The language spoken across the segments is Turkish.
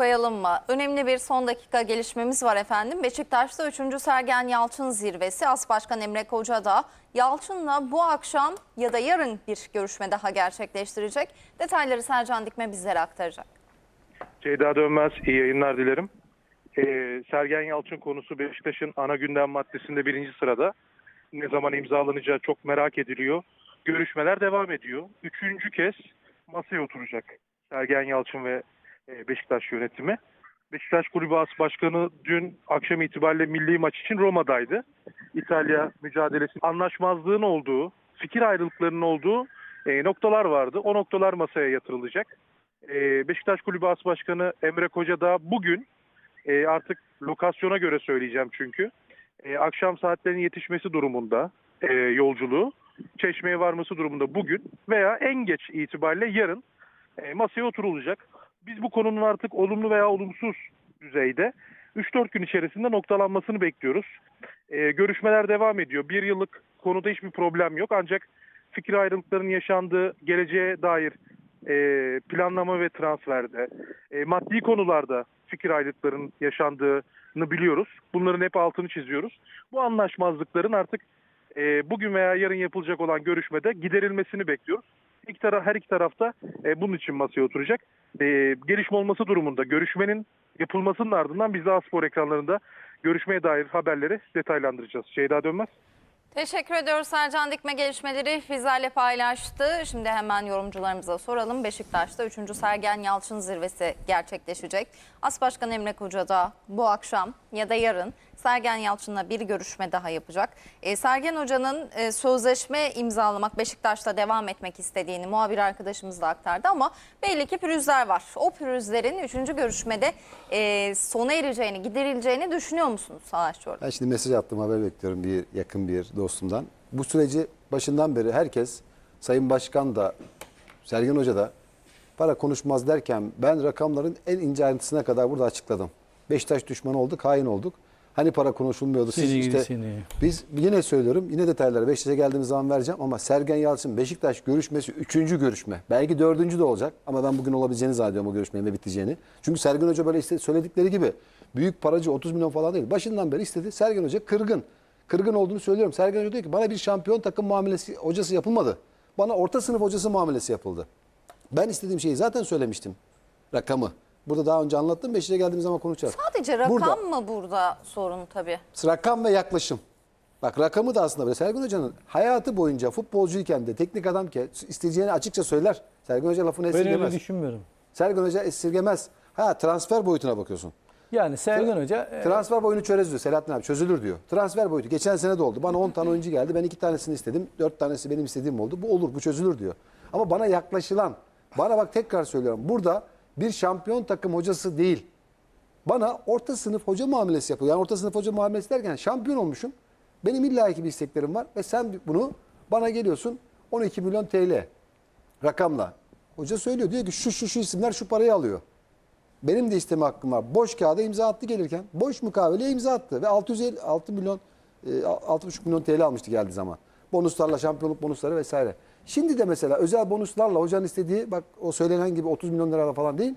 Koyalım mı? Önemli bir son dakika gelişmemiz var efendim. Beşiktaş'ta 3. Sergen Yalçın zirvesi. As Başkan Emre Koca da Yalçın'la bu akşam ya da yarın bir görüşme daha gerçekleştirecek. Detayları Sercan Dikme bizlere aktaracak. Ceyda Dönmez, iyi yayınlar dilerim. Ee, Sergen Yalçın konusu Beşiktaş'ın ana gündem maddesinde birinci sırada. Ne zaman imzalanacağı çok merak ediliyor. Görüşmeler devam ediyor. Üçüncü kez masaya oturacak Sergen Yalçın ve Beşiktaş yönetimi. Beşiktaş Kulübü As Başkanı dün akşam itibariyle milli maç için Roma'daydı. İtalya mücadelesi anlaşmazlığın olduğu, fikir ayrılıklarının olduğu e, noktalar vardı. O noktalar masaya yatırılacak. E, Beşiktaş Kulübü As Başkanı Emre Koca da bugün e, artık lokasyona göre söyleyeceğim çünkü e, akşam saatlerinin yetişmesi durumunda e, yolculuğu Çeşme'ye varması durumunda bugün veya en geç itibariyle yarın e, masaya oturulacak. Biz bu konunun artık olumlu veya olumsuz düzeyde 3-4 gün içerisinde noktalanmasını bekliyoruz. E, görüşmeler devam ediyor. Bir yıllık konuda hiçbir problem yok ancak fikir ayrılıklarının yaşandığı geleceğe dair e, planlama ve transferde, e, maddi konularda fikir ayrılıklarının yaşandığını biliyoruz. Bunların hep altını çiziyoruz. Bu anlaşmazlıkların artık e, bugün veya yarın yapılacak olan görüşmede giderilmesini bekliyoruz. İki taraf, her iki tarafta e, bunun için masaya oturacak. E, gelişme olması durumunda görüşmenin yapılmasının ardından biz de Aspor ekranlarında görüşmeye dair haberleri detaylandıracağız. Şeyda Dönmez. Teşekkür ediyoruz Sercan Dikme gelişmeleri bizlerle paylaştı. Şimdi hemen yorumcularımıza soralım. Beşiktaş'ta 3. Sergen Yalçın zirvesi gerçekleşecek. As Başkan Emre Koca da bu akşam ya da yarın Sergen Yalçın'la bir görüşme daha yapacak. E, Sergen Hoca'nın e, sözleşme imzalamak Beşiktaş'ta devam etmek istediğini muhabir arkadaşımız da aktardı ama belli ki pürüzler var. O pürüzlerin 3. görüşmede e, sona ereceğini, giderileceğini düşünüyor musunuz Savaş Çorlu? Ben şimdi mesaj attım haber bekliyorum bir yakın bir dostumdan. Bu süreci başından beri herkes Sayın Başkan da Sergen Hoca da para konuşmaz derken ben rakamların en ince ayrıntısına kadar burada açıkladım. Beşiktaş düşmanı olduk, hain olduk. Hani para konuşulmuyordu. Siz gidi işte seni. biz yine söylüyorum yine detayları Beşiktaş'a geldiğimiz zaman vereceğim ama Sergen Yalçın Beşiktaş görüşmesi üçüncü görüşme. Belki dördüncü de olacak ama ben bugün olabileceğini zannediyorum o görüşmenin de biteceğini. Çünkü Sergen Hoca böyle işte söyledikleri gibi büyük paracı 30 milyon falan değil. Başından beri istedi. Sergen Hoca kırgın. Kırgın olduğunu söylüyorum. Sergen Hoca diyor ki bana bir şampiyon takım muamelesi hocası yapılmadı. Bana orta sınıf hocası muamelesi yapıldı. Ben istediğim şeyi zaten söylemiştim. Rakamı. Burada daha önce anlattım. Beşiktaş'a geldiğimiz zaman konuşacağız. Sadece rakam Burada- mı burada sorun tabii? Rakam ve yaklaşım. Bak rakamı da aslında böyle Sergen Hoca'nın hayatı boyunca futbolcuyken de teknik adamken isteyeceğini açıkça söyler. Sergen Hoca lafını Ben öyle esirgemez. düşünmüyorum. Sergen Hoca esirgemez. Ha transfer boyutuna bakıyorsun. Yani Sergen Hoca e, Transfer boyunu çörez diyor Selahattin abi çözülür diyor. Transfer boyutu geçen sene de oldu. Bana 10 tane oyuncu geldi. Ben 2 tanesini istedim. 4 tanesi benim istediğim oldu. Bu olur bu çözülür diyor. Ama bana yaklaşılan bana bak tekrar söylüyorum. Burada bir şampiyon takım hocası değil. Bana orta sınıf hoca muamelesi yapıyor. Yani orta sınıf hoca muamelesi derken şampiyon olmuşum. Benim illaki bir isteklerim var ve sen bunu bana geliyorsun 12 milyon TL rakamla. Hoca söylüyor diyor ki şu şu şu isimler şu parayı alıyor. Benim de isteme hakkım var. Boş kağıda imza attı gelirken. Boş mukaveleye imza attı. Ve 656 milyon, e, 6,5 milyon TL almıştı geldiği zaman. Bonuslarla, şampiyonluk bonusları vesaire. Şimdi de mesela özel bonuslarla hocanın istediği, bak o söylenen gibi 30 milyon lira falan değil.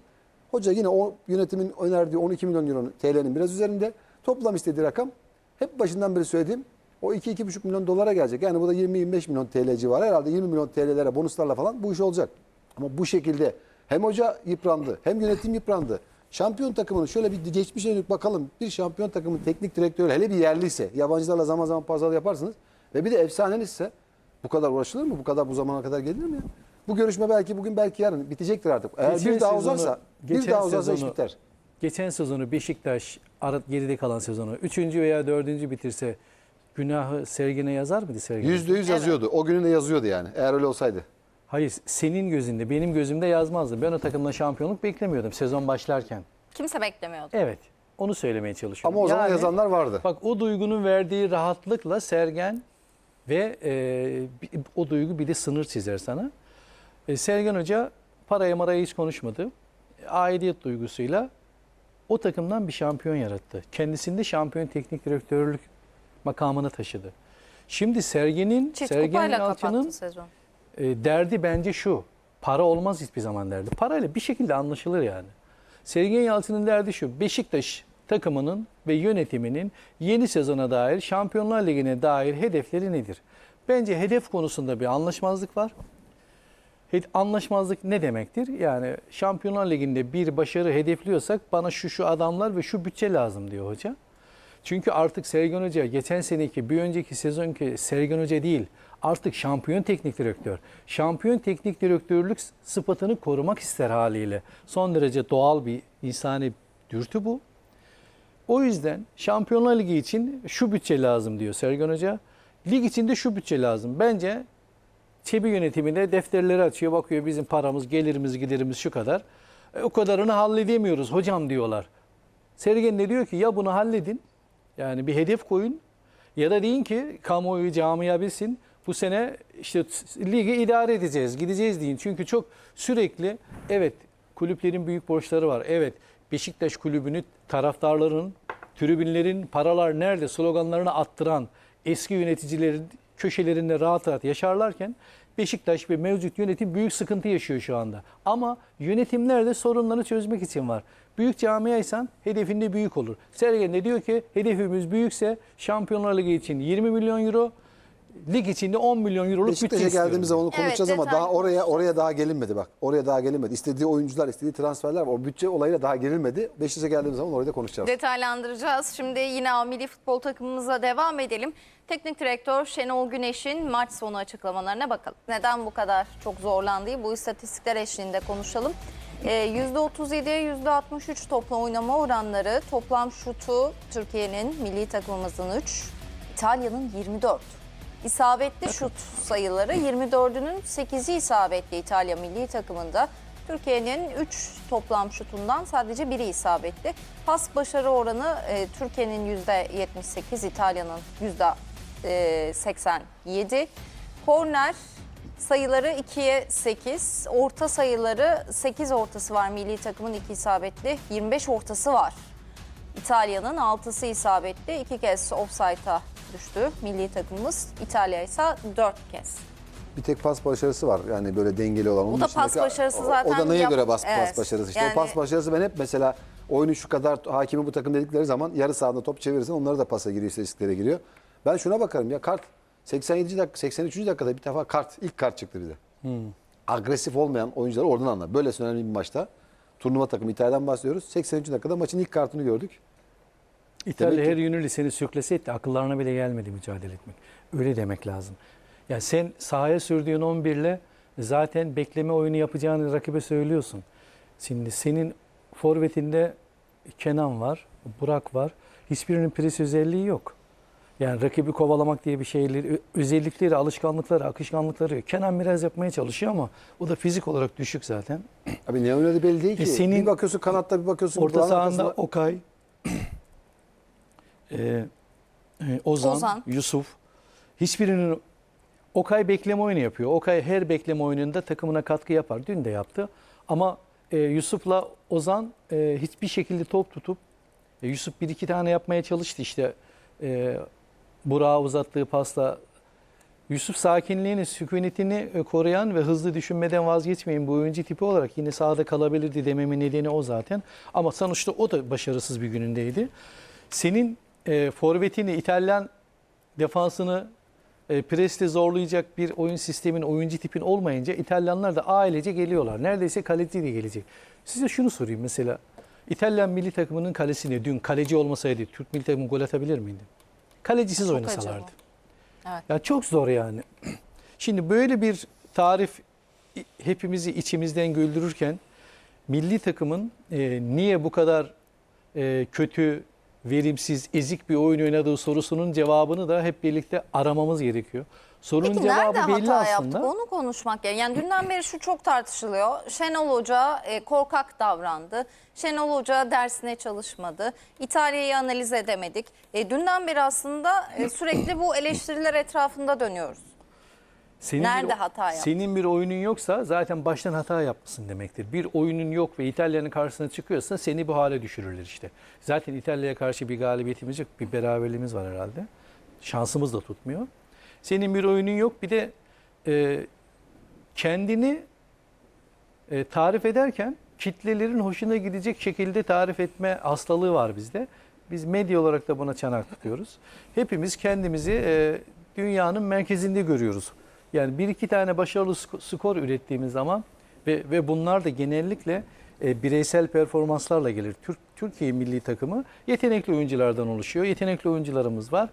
Hoca yine o yönetimin önerdiği 12 milyon euro TL'nin biraz üzerinde. Toplam istediği rakam hep başından beri söylediğim o 2-2,5 milyon dolara gelecek. Yani bu da 20-25 milyon TL civarı. Herhalde 20 milyon TL'lere bonuslarla falan bu iş olacak. Ama bu şekilde hem hoca yıprandı hem yönetim yıprandı. Şampiyon takımının şöyle bir geçmişe dönük bakalım. Bir şampiyon takımın teknik direktörü hele bir yerliyse yabancılarla zaman zaman pazarlık yaparsınız. Ve bir de efsanenizse bu kadar uğraşılır mı? Bu kadar bu zamana kadar gelir mi ya? Bu görüşme belki bugün belki yarın bitecektir artık. Eğer geçen bir daha sezonu- uzarsa, bir daha uzarsa iş sezonu- biter. Geçen sezonu Beşiktaş arat geride kalan sezonu 3. veya 4. bitirse günahı Sergen'e yazar mıydı Sergen? Yüzde yüz yazıyordu. O günün de yazıyordu yani. Eğer öyle olsaydı. Hayır senin gözünde benim gözümde yazmazdı. Ben o takımda şampiyonluk beklemiyordum sezon başlarken. Kimse beklemiyordu. Evet onu söylemeye çalışıyorum. Ama o zaman Yani- yazanlar vardı. Bak o duygunun verdiği rahatlıkla Sergen ve e, o duygu bir de sınır çizer sana. E, Sergen Hoca paraya maraya hiç konuşmadı. Aidiyet duygusuyla o takımdan bir şampiyon yarattı. Kendisinde şampiyon teknik direktörlük makamını taşıdı. Şimdi Sergen'in, Sergen Yalçın'ın e, derdi bence şu. Para olmaz hiçbir zaman derdi. Parayla bir şekilde anlaşılır yani. Sergen Yalçın'ın derdi şu. Beşiktaş takımının ve yönetiminin yeni sezona dair Şampiyonlar Ligi'ne dair hedefleri nedir? Bence hedef konusunda bir anlaşmazlık var. Anlaşmazlık ne demektir? Yani Şampiyonlar Ligi'nde bir başarı hedefliyorsak bana şu şu adamlar ve şu bütçe lazım diyor hoca. Çünkü artık Sergen Hoca geçen seneki bir önceki sezonki Sergen Hoca değil artık şampiyon teknik direktör. Şampiyon teknik direktörlük sıfatını korumak ister haliyle. Son derece doğal bir insani dürtü bu. O yüzden Şampiyonlar Ligi için şu bütçe lazım diyor Sergen Hoca. Lig içinde şu bütçe lazım. Bence Çebi yönetiminde defterleri açıyor bakıyor bizim paramız gelirimiz giderimiz şu kadar. E, o kadarını halledemiyoruz hocam diyorlar. Sergen de diyor ki ya bunu halledin yani bir hedef koyun ya da deyin ki kamuoyu camia bilsin bu sene işte ligi idare edeceğiz gideceğiz deyin. Çünkü çok sürekli evet kulüplerin büyük borçları var. Evet Beşiktaş kulübünü taraftarların, tribünlerin paralar nerede sloganlarını attıran eski yöneticilerin köşelerinde rahat rahat yaşarlarken Beşiktaş ve mevcut yönetim büyük sıkıntı yaşıyor şu anda. Ama yönetimler de sorunları çözmek için var. Büyük camiaysan hedefinde büyük olur. Sergen de diyor ki hedefimiz büyükse Şampiyonlar Ligi için 20 milyon euro, lig içinde 10 milyon euroluk bütçe Beşiktaş'a istiyorum. geldiğimiz zaman onu Evet, konuşacağız ama daha oraya oraya daha gelinmedi bak. Oraya daha gelinmedi. İstediği oyuncular, istediği transferler var. O bütçe olayıyla daha gelinmedi. Beşiktaş'a geldiğimiz zaman orayı da konuşacağız. Detaylandıracağız. Şimdi yine A milli futbol takımımıza devam edelim. Teknik direktör Şenol Güneş'in maç sonu açıklamalarına bakalım. Neden bu kadar çok zorlandığı bu istatistikler eşliğinde konuşalım. Ee, %37'ye %63 topla oynama oranları, toplam şutu Türkiye'nin milli takımımızın 3, İtalya'nın 24. İsabetli şut sayıları 24'ünün 8'i isabetli İtalya milli takımında. Türkiye'nin 3 toplam şutundan sadece biri isabetli. Pas başarı oranı e, Türkiye'nin %78, İtalya'nın %87. Korner sayıları 2'ye 8. Orta sayıları 8 ortası var milli takımın 2 isabetli. 25 ortası var. İtalya'nın 6'sı isabetli. 2 kez offside'a düştü milli takımımız. İtalya ise 4 kez. Bir tek pas başarısı var. Yani böyle dengeli olan. Onun O da pas başarısı zaten O da neye yap- göre bas, Evet. pas başarısı? İşte Yani- o pas başarısı ben hep mesela oyunu şu kadar hakimi bu takım dedikleri zaman yarı sahada top çevirirsen onları da pasa giriyor, istatistiklere giriyor. Ben şuna bakarım ya kart 87. dakika 83. dakikada bir defa kart ilk kart çıktı bize. Agresif olmayan oyuncuları oradan anlar. Böylesine önemli bir maçta turnuva takımı İtalya'dan bahsediyoruz. 83. dakikada maçın ilk kartını gördük. İtalya Demek ki- her yönüyle seni sürklese etti. Akıllarına bile gelmedi mücadele etmek. Öyle demek lazım. Yani sen sahaya sürdüğün 11'le zaten bekleme oyunu yapacağını rakibe söylüyorsun. Şimdi senin forvetinde Kenan var, Burak var. Hiçbirinin pres özelliği yok. Yani rakibi kovalamak diye bir şeyleri, özellikleri, alışkanlıkları, akışkanlıkları yok. Kenan biraz yapmaya çalışıyor ama o da fizik olarak düşük zaten. Abi ne oynadı belli değil ki. E senin- bir bakıyorsun kanatta bir bakıyorsun. Orta sahanda arkasında- Okay, e, e, Ozan, Ozan. Yusuf. Hiçbirinin Okay bekleme oyunu yapıyor. Okay her bekleme oyununda takımına katkı yapar. Dün de yaptı. Ama e, Yusuf'la Ozan e, hiçbir şekilde top tutup e, Yusuf bir iki tane yapmaya çalıştı işte. E, Burak'a uzattığı pasla Yusuf sakinliğini, sükunetini e, koruyan ve hızlı düşünmeden vazgeçmeyin bu oyuncu tipi olarak yine sahada kalabilirdi dememin nedeni o zaten. Ama sonuçta o da başarısız bir günündeydi. Senin e, forvetini, İtalyan defansını e, presle zorlayacak bir oyun sistemin, oyuncu tipin olmayınca İtalyanlar da ailece geliyorlar. Neredeyse kaleci de gelecek. Size şunu sorayım mesela. İtalyan milli takımının kalesine dün kaleci olmasaydı Türk milli takımı gol atabilir miydi? Kalecisiz Çok oynasalardı. Evet. Ya çok zor yani. Şimdi böyle bir tarif hepimizi içimizden güldürürken milli takımın e, niye bu kadar e, kötü, verimsiz, ezik bir oyun oynadığı sorusunun cevabını da hep birlikte aramamız gerekiyor. Sorunun Peki cevabı nerede belli hata aslında. yaptık onu konuşmak gerekiyor. Yani dünden beri şu çok tartışılıyor. Şenol Hoca e, korkak davrandı. Şenol Hoca dersine çalışmadı. İtalya'yı analiz edemedik. E, dünden beri aslında e, sürekli bu eleştiriler etrafında dönüyoruz. Senin Nerede bir, hata yaptın? Senin bir oyunun yoksa zaten baştan hata yapmışsın demektir. Bir oyunun yok ve İtalya'nın karşısına çıkıyorsa seni bu hale düşürürler işte. Zaten İtalya'ya karşı bir galibiyetimiz yok. Bir beraberliğimiz var herhalde. Şansımız da tutmuyor. Senin bir oyunun yok. Bir de e, kendini e, tarif ederken kitlelerin hoşuna gidecek şekilde tarif etme hastalığı var bizde. Biz medya olarak da buna çanak tutuyoruz. Hepimiz kendimizi e, dünyanın merkezinde görüyoruz. Yani bir iki tane başarılı sk- skor ürettiğimiz zaman ve, ve bunlar da genellikle e, bireysel performanslarla gelir. Türk, Türkiye milli takımı yetenekli oyunculardan oluşuyor. Yetenekli oyuncularımız var.